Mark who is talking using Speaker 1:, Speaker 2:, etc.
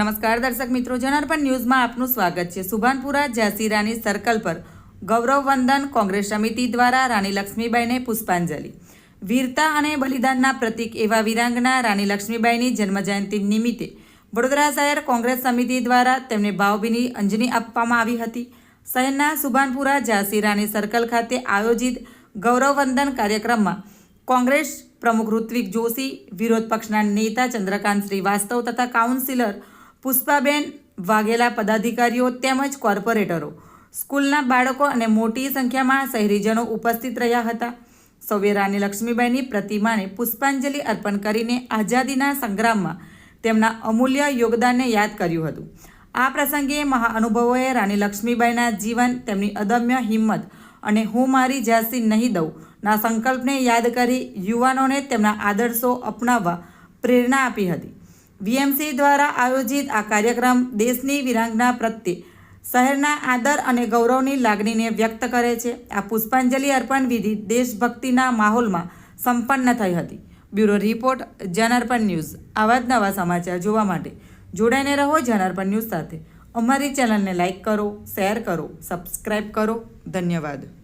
Speaker 1: નમસ્કાર દર્શક મિત્રો, જનાર્પણ ન્યૂઝમાં આપનું સ્વાગત છે. સુભાનપુરા ઝાંસી સર્કલ પર ગૌરવ વંદન કોંગ્રેસ સમિતિ દ્વારા રાણી લક્ષ્મીબાઈને પુષ્પાંજલિ. વીરતા અને બલિદાનના પ્રતીક એવા વીરાંગના રાણી લક્ષ્મીબાઈની જન્મજયંતિ નિમિત્તે વડોદરા શહેર કોંગ્રેસ સમિતિ દ્વારા તેમને ભાવભીની અંજલિ આપવામાં આવી હતી. શહેરના સુભાનપુરા ઝાંસી રાણી સર્કલ ખાતે આયોજિત ગૌરવ વંદન કાર્યક્રમમાં કોંગ્રેસ પ્રમુખ ઋત્વિક જોશી, વિરોધ પક્ષના નેતા ચંદ્રકાંત શ્રીવાસ્તવ તથા કાઉન્સિલર પુષ્પાબેન વાઘેલા પદાધિકારીઓ તેમજ કોર્પોરેટરો, સ્કૂલના બાળકો અને મોટી સંખ્યામાં શહેરીજનો ઉપસ્થિત રહ્યા હતા. સૌએ રાણી લક્ષ્મીબાઈની પ્રતિમાને પુષ્પાંજલિ અર્પણ કરીને આઝાદીના સંગ્રામમાં તેમના અમૂલ્ય યોગદાનને યાદ કર્યું હતું. આ પ્રસંગે મહાઅનુભવોએ રાણી લક્ષ્મીબાઈના જીવન, તેમની અદમ્ય હિંમત અને હું મારી ઝાંસી નહીં દઉં ના સંકલ્પને યાદ કરી યુવાનોને તેમના આદર્શો અપનાવવા પ્રેરણા આપી હતી. વીએમસી દ્વારા આયોજિત આ કાર્યક્રમ દેશની વિરાંગના પ્રત્યે શહેરના આદર અને ગૌરવની લાગણીને વ્યક્ત કરે છે. આ પુષ્પાંજલિ અર્પણ વિધિ દેશભક્તિના માહોલમાં સંપન્ન થઈ હતી. Bureau report, Janarpan news. આવા જ નવા સમાચાર જોવા માટે જોડાઈને રહો જનાર્પણ ન્યૂઝ સાથે. અમારી ચેનલને લાઇક કરો, શેર કરો સબસ્ક્રાઈબ કરો. ધન્યવાદ.